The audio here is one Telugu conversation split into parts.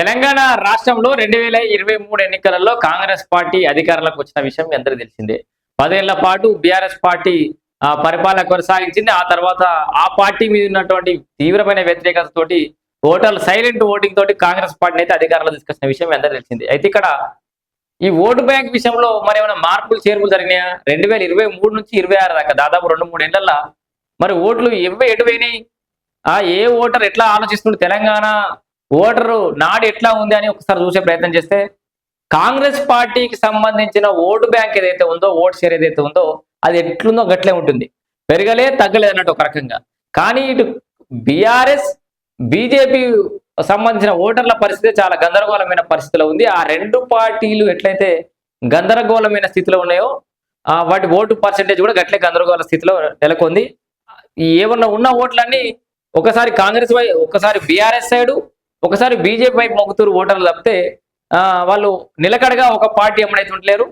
తెలంగాణ రాష్ట్రంలో రెండు వేల ఇరవై మూడు ఎన్నికలలో కాంగ్రెస్ పార్టీ అధికారంలోకి వచ్చిన విషయం అందరూ తెలిసిందే. పదేళ్ళ పాటు బీఆర్ఎస్ పార్టీ ఆ, పరిపాలన కొనసాగించింది. ఆ తర్వాత ఆ పార్టీ మీద ఉన్నటువంటి తీవ్రమైన వ్యతిరేకతతోటి ఓటర్లు సైలెంట్ ఓటింగ్ తోటి కాంగ్రెస్ పార్టీని అయితే అధికారంలో తీసుకొచ్చిన విషయం అందరూ తెలిసింది తెలిసిందే. అయితే ఇక్కడ ఈ ఓటు బ్యాంక్ విషయంలో మరి ఏమైనా మార్పులు చేర్పులు జరిగినాయా? రెండు వేల ఇరవై మూడు నుంచి ఇరవై ఆరు దాకా దాదాపు రెండు మూడు ఏళ్ళలో మరి ఓట్లు ఇవ్వ ఎటువైనాయి? ఆ ఏ ఓటర్ ఎట్లా ఆలోచిస్తుండే? తెలంగాణ ఓటరు నాడు ఎట్లా ఉంది అని ఒకసారి చూసే ప్రయత్నం చేస్తే కాంగ్రెస్ పార్టీకి సంబంధించిన ఓటు బ్యాంక్ ఏదైతే ఉందో ఓటు షేర్ ఏదైతే ఉందో అది ఎట్లుందో గట్లే ఉంటుంది. పెరగలే తగ్గలేదు అన్నట్టు ఒక రకంగా. కానీ ఇటు బీఆర్ఎస్ బీజేపీ సంబంధించిన ఓటర్ల పరిస్థితి చాలా గందరగోళమైన పరిస్థితిలో ఉంది. ఆ రెండు పార్టీలు ఎట్లయితే గందరగోళమైన స్థితిలో ఉన్నాయో ఆ వాటి ఓటు పర్సంటేజ్ కూడా గట్లే గందరగోళ స్థితిలో నెలకొంది. ఏమన్నా ఉన్న ఓట్లన్నీ ఒకసారి కాంగ్రెస్ వై ఒకసారి బీఆర్ఎస్ సైడు ఒకసారి బీజేపీ వైపు మొగ్గుతూరు ఓటర్లు తప్పితే వాళ్ళు నిలకడగా ఒక పార్టీ ఎమ్మడైతే ఉండలేరు.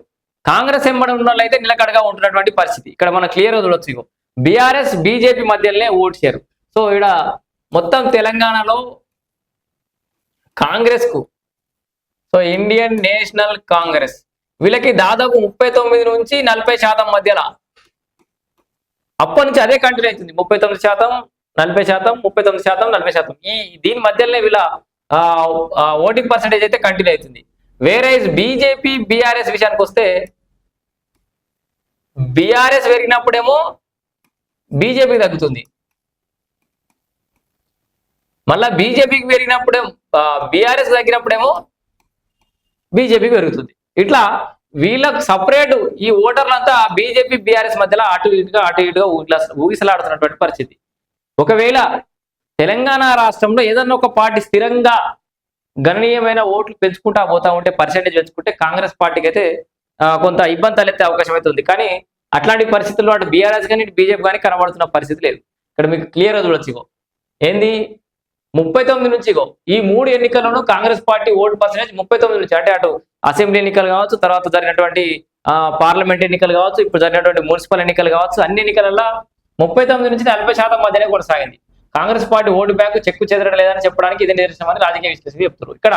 కాంగ్రెస్ ఎంబడి ఉన్న వాళ్ళు అయితే నిలకడగా ఉంటున్నటువంటి పరిస్థితి. ఇక్కడ మనం క్లియర్ చూడొచ్చు ఇగో. బీఆర్ఎస్ బీజేపీ మధ్యలోనే ఓటు షేరు సో ఇక్కడ మొత్తం తెలంగాణలో కాంగ్రెస్కు సో ఇండియన్ నేషనల్ కాంగ్రెస్ వీళ్ళకి దాదాపు ముప్పై తొమ్మిది నుంచి నలభై శాతం మధ్యలో. అప్పటి నుంచి అదే కంటిన్యూ అవుతుంది. ముప్పై తొమ్మిది శాతం నలభై శాతం ముప్పై తొమ్మిది శాతం నలభై శాతం. ఈ దీని మధ్యలోనే వీళ్ళ ఓటింగ్ పర్సంటేజ్ అయితే కంటిన్యూ అవుతుంది. వేరే బీజేపీ బీఆర్ఎస్ విషయానికి వస్తే బీఆర్ఎస్ పెరిగినప్పుడేమో బీజేపీ తగ్గుతుంది. మళ్ళా బీజేపీకి పెరిగినప్పుడే బీఆర్ఎస్ తగ్గినప్పుడేమో బీజేపీకి పెరుగుతుంది. ఇట్లా వీళ్ళకు సపరేట్ ఈ ఓటర్లంతా బీజేపీ బీఆర్ఎస్ మధ్యలో అటు ఇటుగా అటు ఇటుగా ఊగిలా ఊగిసలాడుతున్నటువంటి పరిస్థితి. ఒకవేళ తెలంగాణ రాష్ట్రంలో ఏదన్నా ఒక పార్టీ స్థిరంగా గణనీయమైన ఓట్లు పెంచుకుంటా పోతా ఉంటే పర్సెంటేజ్ పెంచుకుంటే కాంగ్రెస్ పార్టీకి అయితే కొంత ఇబ్బంది తలెత్తే అవకాశం అయితే ఉంది. కానీ అట్లాంటి పరిస్థితుల్లో అటు బీఆర్ఎస్ కానీ ఇటు బీజేపీ కానీ కనబడుతున్న పరిస్థితి లేదు. ఇక్కడ మీకు క్లియర్గా చూడొచ్చు ఇగో. ఏంది? ముప్పై తొమ్మిది నుంచి ఇగో. ఈ మూడు ఎన్నికల్లోనూ కాంగ్రెస్ పార్టీ ఓటు పర్సెంటేజ్ ముప్పై తొమ్మిది నుంచి. అంటే అటు అసెంబ్లీ ఎన్నికలు కావచ్చు తర్వాత జరిగినటువంటి పార్లమెంట్ ఎన్నికలు కావచ్చు ఇప్పుడు జరిగినటువంటి మున్సిపల్ ఎన్నికలు కావచ్చు అన్ని ఎన్నికలలో ముప్పై తొమ్మిది నుంచి నలభై శాతం మధ్యనే కొనసాగింది. కాంగ్రెస్ పార్టీ ఓటు బ్యాంకు చెక్కు చెదరడం లేదని చెప్పడానికి ఇది నిదర్శనమని రాజకీయ విశ్లేషకులు చెప్తున్నారు. ఇక్కడ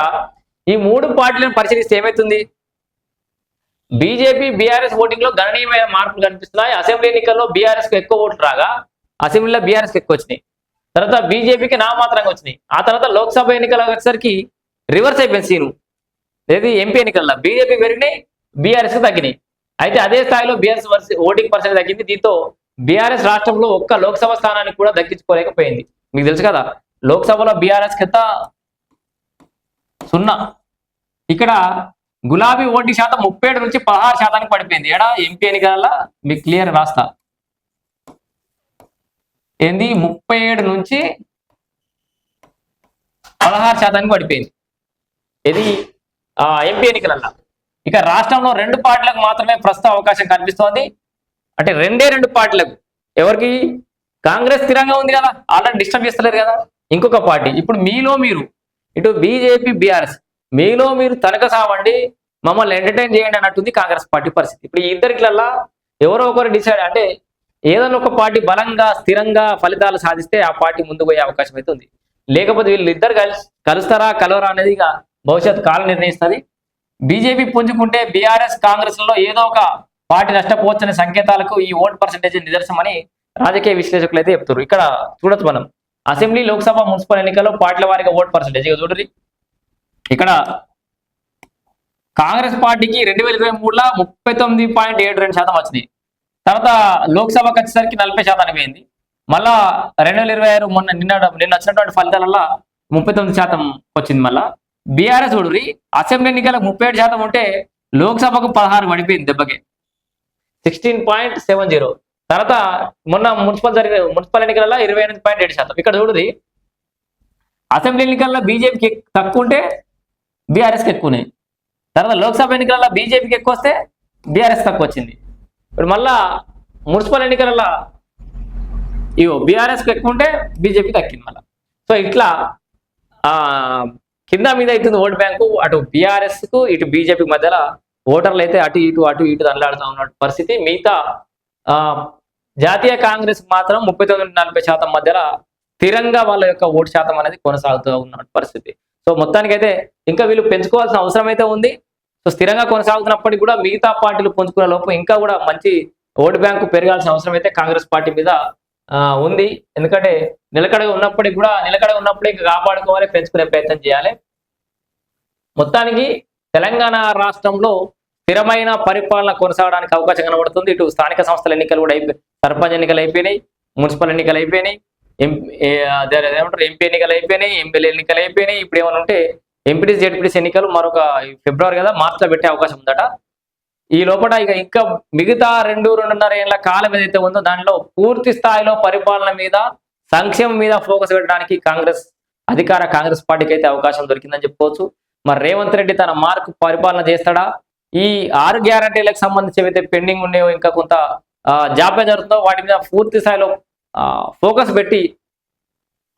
ఈ మూడు పార్టీలను పరిశీలిస్తే ఏమైతుంది? బీజేపీ బీఆర్ఎస్ ఓటింగ్లో గణనీయమైన మార్పులు కనిపిస్తున్నాయి. అసెంబ్లీ ఎన్నికల్లో బీఆర్ఎస్కు ఎక్కువ ఓట్లు రాగా అసెంబ్లీలో బీఆర్ఎస్కి ఎక్కువ వచ్చినాయి. తర్వాత బీజేపీకి నామాత్రంగా వచ్చినాయి. ఆ తర్వాత లోక్సభ ఎన్నికల వచ్చేసరికి రివర్స్ అయిపోయింది సీను. ఏది? ఎంపీ ఎన్నికల్లో. బీజేపీ పెరిగినాయి బీఆర్ఎస్కి తగ్గినాయి. అయితే అదే స్థాయిలో బీఆర్ఎస్ ఓటింగ్ పర్సెంట్ తగ్గింది. దీంతో బీఆర్ఎస్ రాష్ట్రంలో ఒక్క లోక్సభ స్థానాన్ని కూడా దక్కించుకోలేకపోయింది. మీకు తెలుసు కదా లోక్సభలో బీఆర్ఎస్ కింద సున్నా. ఇక్కడ గులాబీ ఓటింగ్ శాతం ముప్పై ఏడు నుంచి పదహారు శాతానికి పడిపోయింది. ఏడా? ఎంపీ ఎన్నికల మీకు క్లియర్ రాస్తా. ఏంది? ముప్పై ఏడు నుంచి పదహారు శాతానికి పడిపోయింది. ఇది ఆ, ఎంపీ ఎన్నికలల్లా. ఇక రాష్ట్రంలో రెండు పార్టీలకు మాత్రమే ప్రస్తుత అవకాశం కనిపిస్తోంది. అంటే రెండే రెండు పార్టీలకు. ఎవరికి? కాంగ్రెస్ స్థిరంగా ఉంది కదా ఆల్రెడీ డిస్టర్బ్ చేస్తలేరు కదా. ఇంకొక పార్టీ. ఇప్పుడు మీలో మీరు ఇటు బీజేపీ బీఆర్ఎస్ మీలో మీరు తనక సావండి మమ్మల్ని ఎంటర్టైన్ చేయండి అన్నట్టుంది కాంగ్రెస్ పార్టీ పరిస్థితి. ఇప్పుడు ఈ ఇద్దరిట్లల్లా ఎవరో ఒకరు డిసైడ్ అంటే ఏదైనా ఒక పార్టీ బలంగా స్థిరంగా ఫలితాలు సాధిస్తే ఆ పార్టీ ముందు పోయే అవకాశం అయితే ఉంది. లేకపోతే వీళ్ళు ఇద్దరు కలిసి కలుస్తారా కలవరా అనేది ఇక భవిష్యత్ కాలం నిర్ణయిస్తుంది బీజేపీ పుంజుకుంటే బీఆర్ఎస్ కాంగ్రెస్లో ఏదో ఒక పార్టీ నష్టపోవచ్చనే సంకేతాలకు ఈ ఓట్ పర్సంటేజ్ నిదర్శనమని రాజకీయ విశ్లేషకులు అయితే చెప్తారు ఇక్కడ చూడొచ్చు మనం. అసెంబ్లీ లోక్సభ మున్సిపల్ ఎన్నికల్లో పార్టీల వారిగా ఓట్ పర్సంటేజ్. చూడరి ఇక్కడ కాంగ్రెస్ పార్టీకి రెండు వేల ఇరవై మూడులో ముప్పై తొమ్మిది పాయింట్ ఏడు రెండు శాతం వచ్చింది తర్వాత లోక్సభకు వచ్చేసరికి నలభై శాతానికి పోయింది. మళ్ళా రెండు వేల ఇరవై ఆరు మొన్న నిన్న నిన్న వచ్చినటువంటి ఫలితాలలో ముప్పై తొమ్మిది శాతం వచ్చింది మళ్ళా. బీఆర్ఎస్ చూడురి అసెంబ్లీ ఎన్నికలకు ముప్పై ఏడు శాతం ఉంటే లోక్సభకు పదహారు పడిపోయింది దెబ్బకి. సిక్స్టీన్ పాయింట్ సెవెన్ జీరో తర్వాత మొన్న మున్సిపల్ జరిగిన మున్సిపల్ ఎన్నికలలో ఇరవై ఎనిమిది పాయింట్ ఏడు శాతం. ఇక్కడ చూడుది. అసెంబ్లీ ఎన్నికల్లో బీజేపీకి తక్కువ ఉంటే బీఆర్ఎస్కి ఎక్కువ ఉన్నాయి. తర్వాత లోక్సభ ఎన్నికలలో బీజేపీకి ఎక్కువ వస్తే బీఆర్ఎస్ తక్కువ వచ్చింది. ఇప్పుడు మళ్ళా మున్సిపల్ ఎన్నికలలో ఇవో బీఆర్ఎస్కి ఎక్కువ ఉంటే బీజేపీ తగ్గింది మళ్ళీ. సో ఇట్లా కింద మీద అవుతుంది ఓట్ బ్యాంకు అటు బీఆర్ఎస్కు ఇటు బీజేపీ మధ్యలో ఓటర్లు అయితే అటు ఇటు అటు ఇటు దండలాడుతూ ఉన్న పరిస్థితి. మిగతా ఆ జాతీయ కాంగ్రెస్ మాత్రం ముప్పై తొమ్మిది నలభై శాతం మధ్యలో స్థిరంగా వాళ్ళ యొక్క ఓటు శాతం అనేది కొనసాగుతూ ఉన్న పరిస్థితి. సో మొత్తానికైతే ఇంకా వీళ్ళు పెంచుకోవాల్సిన అవసరం అయితే ఉంది. సో స్థిరంగా కొనసాగుతున్నప్పటికీ కూడా మిగతా పార్టీలు పుంజుకునే లోపు ఇంకా కూడా మంచి ఓటు బ్యాంకు పెరగాల్సిన అవసరం అయితే కాంగ్రెస్ పార్టీ మీద ఉంది. ఎందుకంటే నిలకడగా ఉన్నప్పటికీ కూడా నిలకడగా ఉన్నప్పుడే ఇంకా కాపాడుకోవాలి పెంచుకునే ప్రయత్నం చేయాలి. మొత్తానికి తెలంగాణ రాష్ట్రంలో స్థిరమైన పరిపాలన కొనసాగడానికి అవకాశం కనబడుతుంది. ఇటు స్థానిక సంస్థల ఎన్నికలు కూడా అయిపోయి సర్పంచ్ ఎన్నికలు అయిపోయినాయి మున్సిపల్ ఎన్నికలు అయిపోయినాయి ఏమంటారు ఎంపీ ఎన్నికలు అయిపోయినాయి ఎమ్మెల్యే ఎన్నికలు అయిపోయినాయి. ఇప్పుడు ఏమైనా ఉంటే ఎంపీటీసీ జెడ్పీటీసీ ఎన్నికలు మరొక ఫిబ్రవరి కదా మార్చిలో పెట్టే అవకాశం ఉందట. ఈ లోపల ఇక ఇంకా మిగతా రెండు రెండున్నర ఏళ్ళ కాలం ఏదైతే ఉందో దానిలో పూర్తి స్థాయిలో పరిపాలన మీద సంక్షేమం మీద ఫోకస్ పెట్టడానికి కాంగ్రెస్ అధికార కాంగ్రెస్ పార్టీకి అయితే అవకాశం దొరికిందని చెప్పుకోవచ్చు. మరి రేవంత్ రెడ్డి తన మార్కు పరిపాలన చేస్తాడా? ఈ ఆరు గ్యారంటీలకు సంబంధించి ఏవైతే పెండింగ్ ఉన్నాయో ఇంకా కొంత జాప్యం జరుగుతుందో వాటి మీద పూర్తి స్థాయిలో ఫోకస్ పెట్టి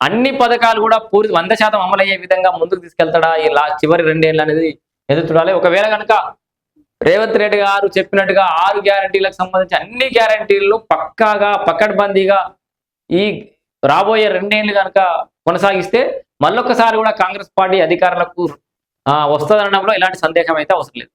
అన్ని పథకాలు కూడా పూర్తి వంద శాతం అమలయ్యే విధంగా ముందుకు తీసుకెళ్తాడా? ఈ లా చివరి రెండేళ్ళు అనేది ఎదురు చూడాలి. ఒకవేళ కనుక రేవంత్ రెడ్డి గారు చెప్పినట్టుగా ఆరు గ్యారంటీలకు సంబంధించి అన్ని గ్యారంటీలను పక్కాగా పకడ్బందీగా ఈ రాబోయే రెండేళ్ళు కనుక కొనసాగిస్తే మళ్ళొక్కసారి కూడా కాంగ్రెస్ పార్టీ అధికారులకు వస్తుందనడంలో ఎలాంటి సందేహం అయితే అవసరం లేదు.